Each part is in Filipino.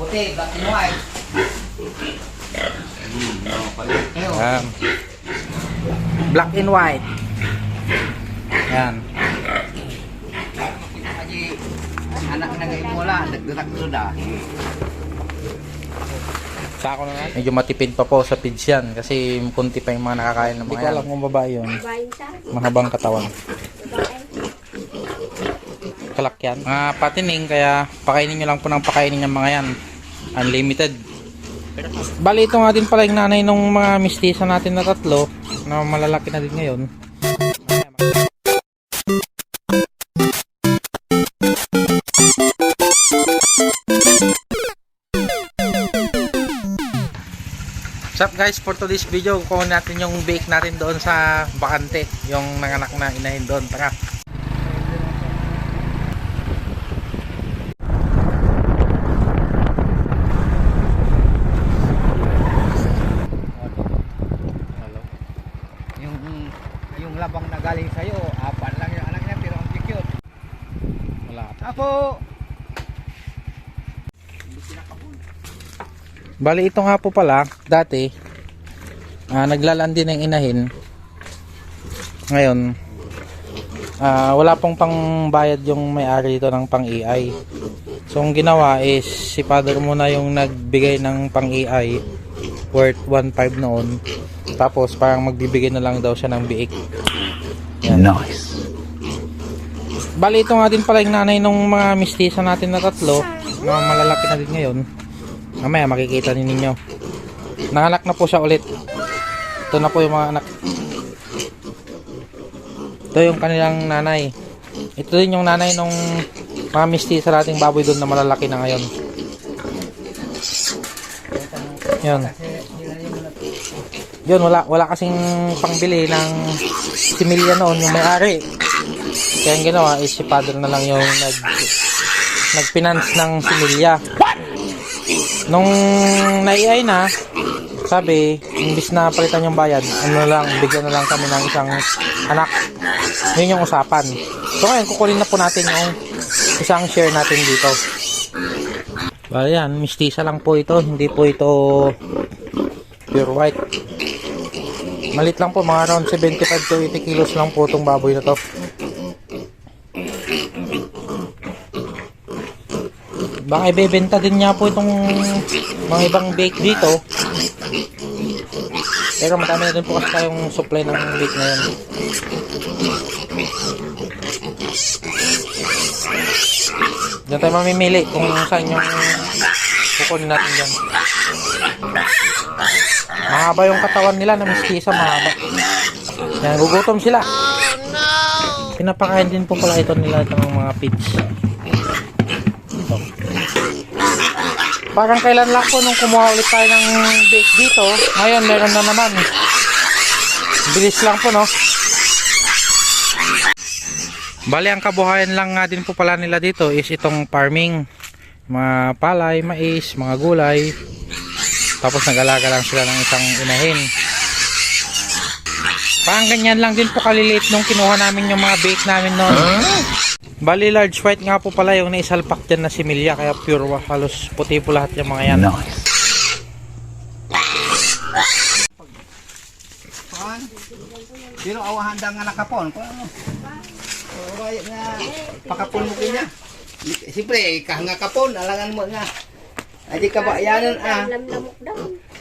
Puti, black and white. Ayun. Yan. Black and white. Yan. Haji, anak na ngayon mo lang, nagdatak doon ah. Sako na nga. Medyo matipid pa po sa pids yan kasi kunti pa yung mga nakakain ng mga Hindi ko alam kung babae yun. Mahabang katawan. babae. Kalak yan. Mga patining kaya pakainin nyo lang po ng pakainin yung mga yan. Unlimited. Bali ito nga din pala yung nanay ng mga mistisa natin na tatlo na malalaki na din ngayon. What's up guys, for today's video, kukunin natin yung bake natin doon sa bakante, yung nanganak na inahin doon. Tara. Yung, yung labang na galing sa'yo, apat lang yung anak niya, pero ang cute. Wala. Apo! Bali ito nga po pala, dati, ah, naglalaan din ng inahin. Ngayon, ah, wala pong pangbayad yung may-ari dito ng pang-EI. So, ang ginawa is, si father muna yung nagbigay ng pang-EI worth 1.5 noon. Tapos, parang magbibigay na lang daw siya ng biik. Yan. Nice. Bali ito nga din pala yung nanay ng mga mistisa natin na tatlo na malalaki na din ngayon. Mamaya makikita ni ninyo. Nanganak na po siya ulit. Ito na po yung mga anak. Ito yung kanilang nanay. Ito din yung nanay nung mga mistisa nating baboy doon na malalaki na ngayon. Yun. Yun, wala, wala kasing pangbili ng similya noon yung may-ari. Kaya ang ginawa is si father na lang yung nag nagfinance ng similya. Nung naiay na, sabi, imbis na palitan yung bayad, ano lang, bigyan na lang kami ng isang anak. Yun yung usapan. So ngayon, kukunin na po natin yung isang share natin dito. Bale yan, mistisa lang po ito, hindi po ito pure white. Malit lang po, mga around 75 to 80 kilos lang po itong baboy na to. Baka ibebenta din niya po itong mga ibang bake dito. Pero madami na din po kasi tayong supply ng bake na yun. Diyan tayo mamimili kung saan yung kukunin natin dyan. Mahaba yung katawan nila na miskisa, mahaba. Yan, gugutom sila. Pinapakain din po pala ito nila ng mga pigs. Ito. Parang kailan lang po nung kumuha ulit tayo ng bake dito. Ngayon, meron na naman. Bilis lang po, no? Bali, ang kabuhayan lang nga din po pala nila dito is itong farming. Mga palay, mais, mga gulay. Tapos nag-alaga lang sila ng isang inahin. Parang ganyan lang din po kaliliit nung kinuha namin yung mga bake namin noon. Bali large white nga po pala yung naisalpak dyan na similya kaya pure wa- halos puti po lahat yung mga yan. Kuan? Pero awahan da nga nakapon. Ano? Pakapon mo kanya. Siyempre, kahanga kapon, alangan mo nga. Adi ka ba yanan ah. Lamlamok daw.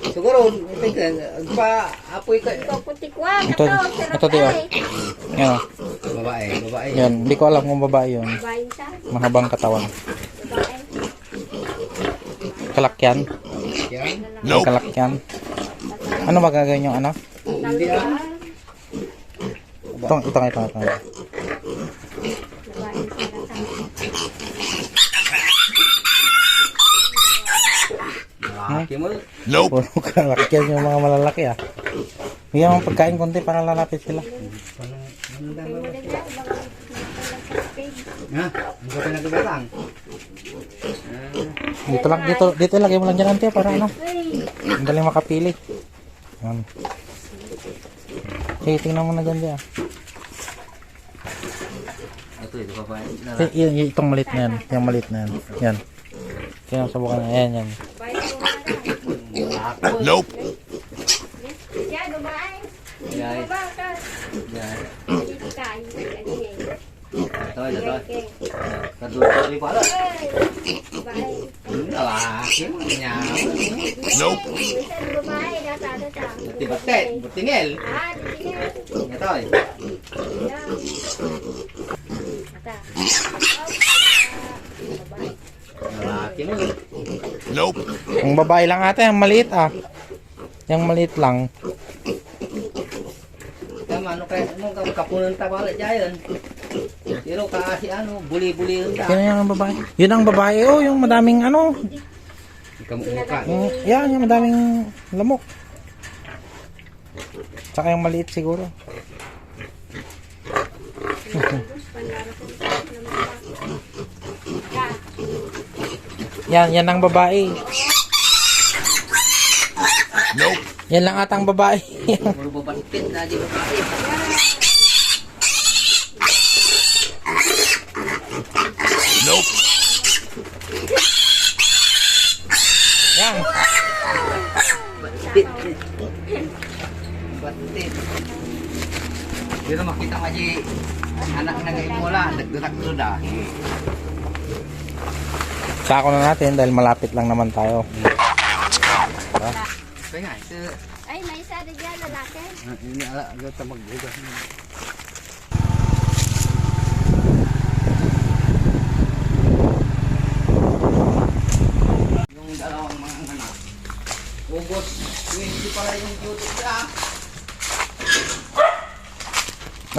Siguro, tingnan, pa apoy ka. Ito putikwan. Ito, Ito, ito, tiyo. Yan. Babae, babae. yan. Hindi ko alam kung babae yun. Babaeng sa Mahabang katawan. babae. Kalakyan. Yan. Kalakyan. Ano ba gagawin yung ano? Hindi ah. Itong, itong, itong, itong. Babaeng sa Laki mo. Puro kalakyan yung mga malalaki ah. Bigyan mo pagkain konti para lalapit sila. Ha? Ang ka pinagagatang. Dito lang, dito, dito lagay mo lang dyan ante para ano. Ang daling makapili. Yan. Sige, tingnan mo na dyan dyan. Ito, ito babae. Y- y- itong malit na yan. Yung malit na yan. Yan. Na. Yan. Babae ko na. Nope. Yan. Yan. Babae ka. Yan. Dito tayo. Ganyan. Ito, ito. Okay. Kadulari pala. Ay, babae. Yung lalaki mo niya. Nope. Minsan babae, nasa ano sa. Tibatet, butingel. Ah, tingin. Ito Yan. Ata. Babae. Lalaki mo. Yung babae lang ata, yung maliit ah. Yung maliit lang. Tama, ano kaya, ka, kapunan tabala dyan. Pero kasi ano, buli-buli rin Yan ang babae. Yun ang babae oh, yung madaming ano. Kamukha. Yung, yan, yung madaming lamok. Tsaka yung maliit siguro. Panlaro ko sa naman pa. Yan, yan ang babae. Yan lang atang babae. Puro babantit na di babae. yan. Batit. Batit. Pero makita mo di anak na ngayon mula, nagdurak duda. Sako na natin dahil malapit lang naman tayo. Kaya nga, ito, Ay, may isa na dyan, lalaki. ah, ini ala, agad ta magbugas. Yung dalawang mga anak. Ubos, 20 pala yung duty nila.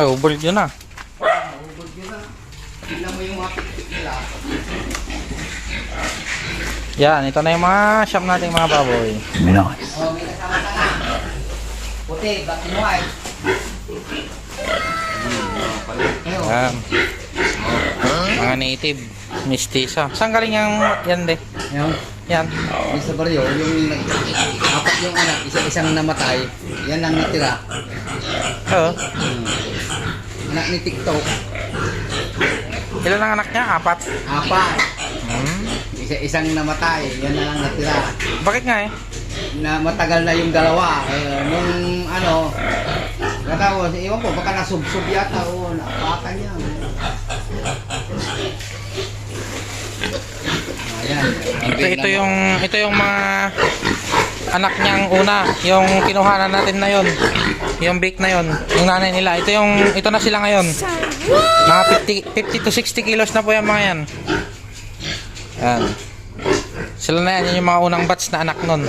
Oh, bold yun ah. Ubos yun na. Tingnan mo yung mga pikpik nila. Yan, ito na yung mga shop nating mga baboy. Oh, may kasama ka na. Puti, black and white. Yan. Mga native. Mistisa. Saan galing yung yan de? Ayun. Yan. Yung sa baryo, yung apat yung anak, isa-isang namatay, yan ang natira. Oo. Hmm. Anak ni TikTok, Ilan ang anak niya? Apat. apat. Hmm. Isa-isang namatay, yan na lang natira. Bakit nga eh? Na matagal na yung dalawa. Eh, nung ano, katapos, iwan ko, baka nasubsob yata o napakan niya. Ayan. Ito, ito yung ito yung mga anak niyang una, yung kinuhanan natin na yon. Yung bake na yon, yung nanay nila. Ito yung ito na sila ngayon. Mga 50, 50 to 60 kilos na po yung mga yan. Yan. Sila na yan, yun yung mga unang batch na anak nun.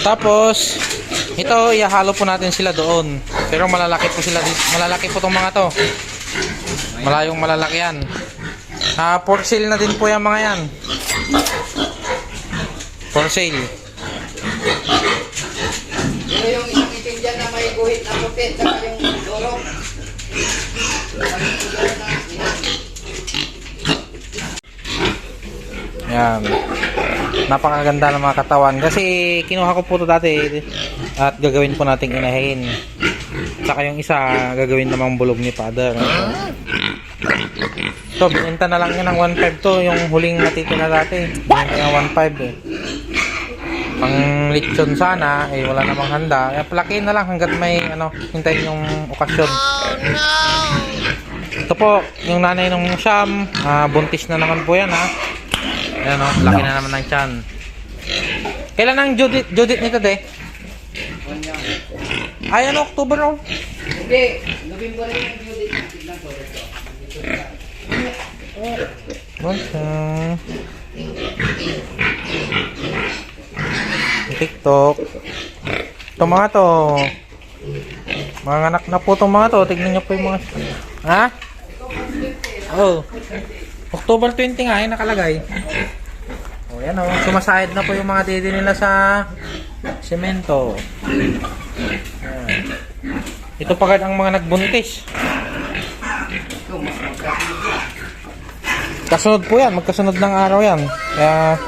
Tapos, ito, ihahalo po natin sila doon. Pero malalaki po sila. Malalaki po tong mga to. Malayong malalaki yan. Ah, for sale na din po yung mga yan. For sale. Ito yung isang itim dyan na may guhit na puti, yung dorong. Saka yung dorong na inan. Yan. Napakaganda ng mga katawan. Kasi kinuha ko po ito dati at gagawin po nating inahin. Saka yung isa gagawin namang bulog ni father. Ito, binenta na lang yan ng 1.5 to. Yung huling natitira dati. Binenta ng 1.5 eh. Pang lechon sana, eh wala namang handa. Kaya palakihin na lang hanggat may ano, hintayin yung okasyon. Ito po, yung nanay ng Sham, ah, buntis na naman po yan ha. Ayan o, laki na naman ng tiyan. Kailan ang Judith, Judith nito, de? Ay, ano, October o? Hindi, November yung beauty. Tignan ko dito. Dito siya. Bunso. TikTok. Ito mga to. Mga anak na po itong mga to. Tignan nyo po yung mga... Ha? Oh. October 20 nga, yung nakalagay. Oh, yan oh. Sumasahid na po yung mga dede nila sa semento. Ito pa ang mga nagbuntis. Kasunod po yan, magkasunod ng araw yan. Kaya,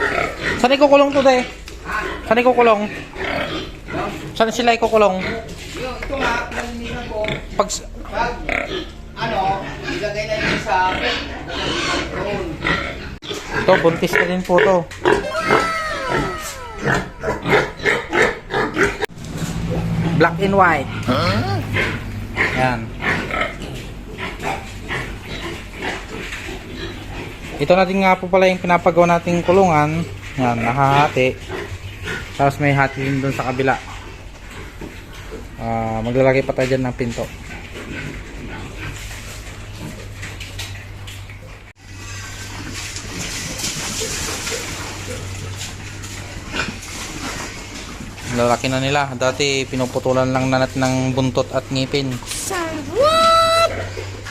saan ikukulong to, de? Saan ikukulong? Saan sila ikukulong? Ito nga, Pag, ano, ilagay na sa. Ito buntis na din po to. Black and white. Yan. Ito na din nga po pala yung pinapagawa nating kulungan. Yan, nakahati. Tapos may hati din doon sa kabila. Ah, maglalagay pa tayo dyan ng pinto. Lalaki na nila. Dati pinuputulan lang na natin ng buntot at ngipin.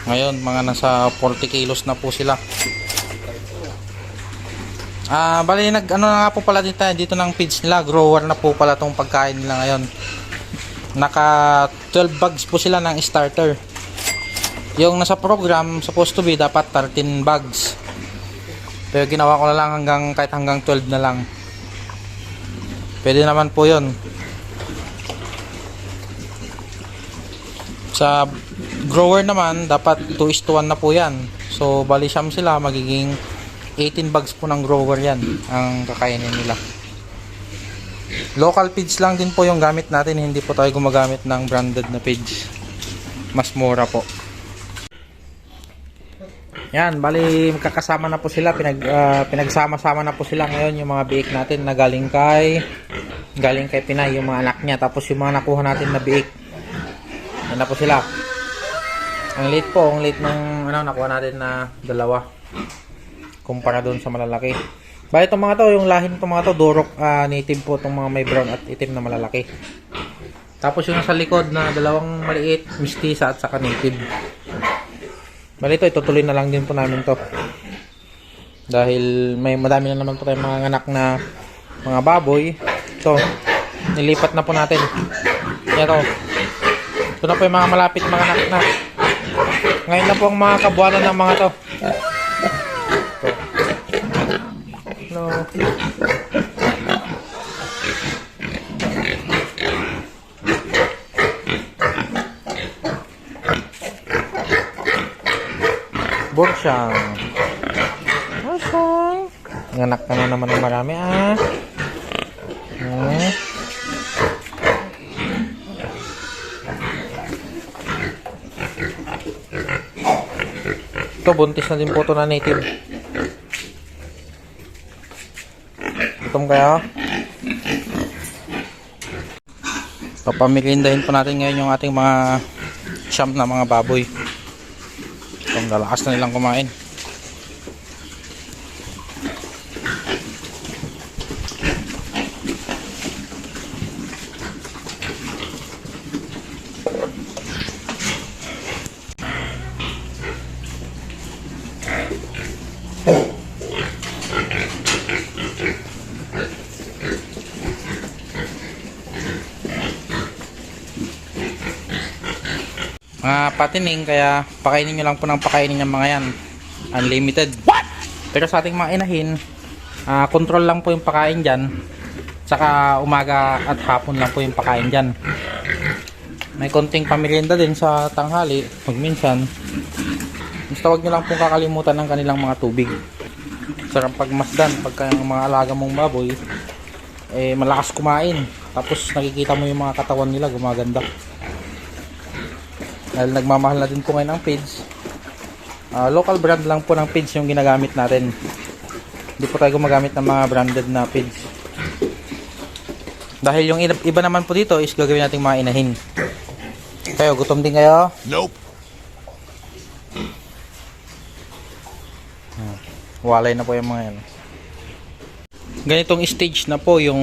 Ngayon, mga nasa 40 kilos na po sila. Ah, bali nag ano na nga po pala dito, dito ng feeds nila, grower na po pala tong pagkain nila ngayon. Naka 12 bags po sila ng starter. Yung nasa program supposed to be dapat 13 bags. Pero ginawa ko na lang hanggang kahit hanggang 12 na lang. Pwede naman po 'yon. Sa grower naman, dapat 2 is to 1 na po yan. So, bali siyam sila, magiging 18 bags po ng grower yan ang kakainin nila. Local feeds lang din po yung gamit natin, hindi po tayo gumagamit ng branded na feeds. Mas mura po. Yan, bali magkakasama na po sila, pinag, ah, pinagsama-sama na po sila ngayon yung mga biik natin na galing kay galing kay Pinay, yung mga anak niya, tapos yung mga nakuha natin na biik. Yan na po sila. Ang late po, ang late ng ano, nakuha natin na dalawa. Kumpara doon sa malalaki. Bali itong mga to, yung lahi nitong mga to, durok ah, native po itong mga may brown at itim na malalaki. Tapos yung nasa likod na dalawang maliit, mistisa at saka native. Bali ito, itutuloy na lang din po namin to. Dahil may madami na naman po tayong mga anak na mga baboy. Ito, nilipat na po natin. Ito, ito na po yung mga malapit mga anak na. Ngayon na po ang mga kabuanan ng mga to. Ito. No. Borsyang. Borsyang. Nganak ka na naman ng marami ah. Hmm. Ito, buntis na din po ito na native. Gutom kaya? Papamilindahin po natin ngayon yung ating mga siyam na mga baboy. Itong lalakas na nilang kumain. mga patining kaya pakainin nyo lang po ng pakainin yung mga yan. Unlimited. Pero sa ating mga inahin ah, control lang po yung pakain dyan. Saka umaga at hapon lang po yung pakain dyan. May konting pamerienda din sa tanghali pag minsan. Basta huwag nyo lang po kakalimutan ng kanilang mga tubig. Sarang pagmasdan pagka yung mga alaga mong baboy eh malakas kumain. Tapos nakikita mo yung mga katawan nila gumaganda dahil nagmamahal na din po ngayon ang page Ah, local brand lang po ng page yung ginagamit natin. Hindi po tayo gumagamit ng mga branded na page dahil yung iba naman po dito is gagawin nating mga inahin. Kayo gutom din kayo? Nope. walay na po yung mga yan. Ganitong stage na po yung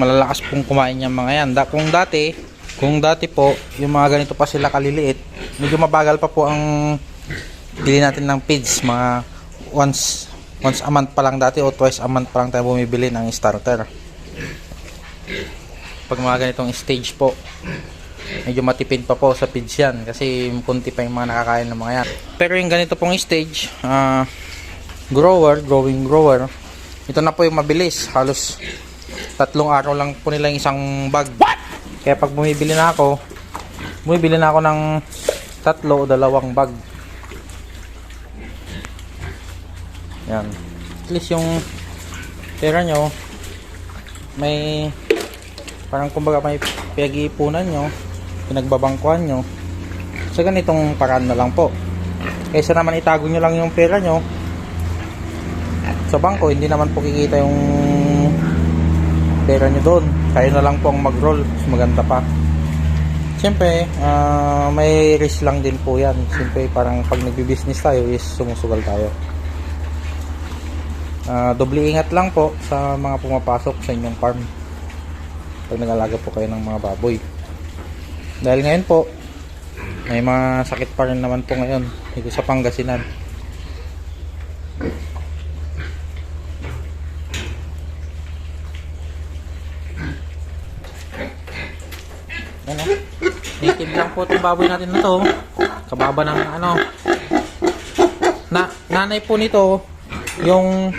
malalakas pong kumain yung mga yan. Kung dati kung dati po yung mga ganito pa sila kaliliit medyo mabagal pa po ang bili natin ng feeds mga once once a month pa lang dati o twice a month pa lang tayo bumibili ng starter pag mga ganitong stage po medyo matipid pa po sa feeds yan kasi kunti pa yung mga nakakain ng mga yan pero yung ganito pong stage ah grower, growing grower. Ito na po yung mabilis. Halos tatlong araw lang po nila yung isang bag. Kaya pag bumibili na ako, bumibili na ako ng tatlo o dalawang bag. Yan. at least yung pera nyo may parang kumbaga may pinag-iipunan nyo pinagbabangkuhan nyo sa ganitong paraan na lang po kaysa naman itago nyo lang yung pera nyo sa bangko hindi naman po kikita yung pera nyo doon kayo na lang po ang mag-roll mas maganda pa Siyempre, ah, may risk lang din po yan. Siyempre, parang pag nagbi-business tayo is sumusugal tayo. Ah, doble ingat lang po sa mga pumapasok sa inyong farm. Pag nag-alaga po kayo ng mga baboy. Dahil ngayon po, may mga sakit pa rin naman po ngayon dito sa Pangasinan. Yan o. Native lang po itong baboy natin na to. Kababa ng ano. Na, nanay po nito, yung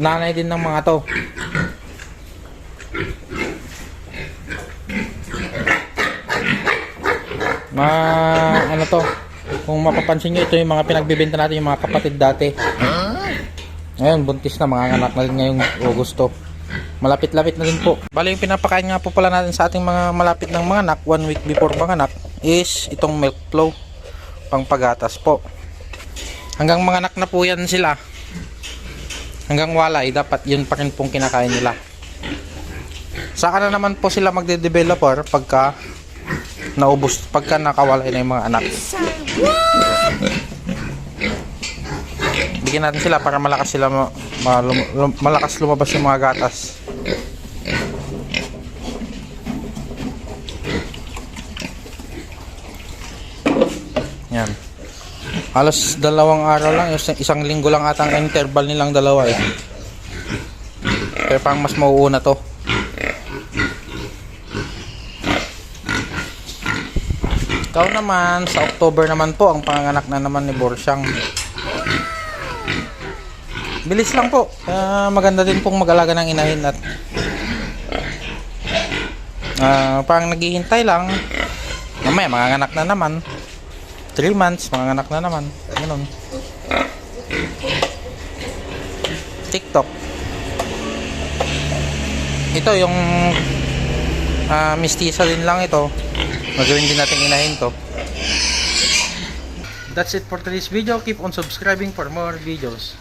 nanay din ng mga to. Ma, ano to? Kung mapapansin nyo, ito yung mga pinagbibenta natin, yung mga kapatid dati. Ngayon, buntis na, mga anak na rin ngayong Augusto. Malapit-lapit na din po. Bali yung pinapakain nga po pala natin sa ating mga malapit ng mga anak, one week before mga anak, is itong milk flow. Pang pagatas po. Hanggang mga anak na po yan sila. Hanggang wala, eh, dapat yun pa rin pong kinakain nila. Saka na naman po sila magde-developer pagka naubos, pagka nakawalay na yung mga anak. Bigyan natin sila para malakas sila ma, malakas lumabas yung mga gatas. Yan. Halos dalawang araw lang, isang, isang linggo lang ata ang interval nilang dalawa eh. Pero pang mas mauuna to. Ikaw naman, sa October naman po, ang panganganak na naman ni Borsyang. Bilis lang po. Kaya maganda din pong mag-alaga ng inahin at ah parang naghihintay lang. Mamaya, manganganak na naman. 3 months, manganganak na naman. Ganun. TikTok. Ito yung ah mistisa din lang ito. Magawin din natin inahin to. That's it for today's video. Keep on subscribing for more videos.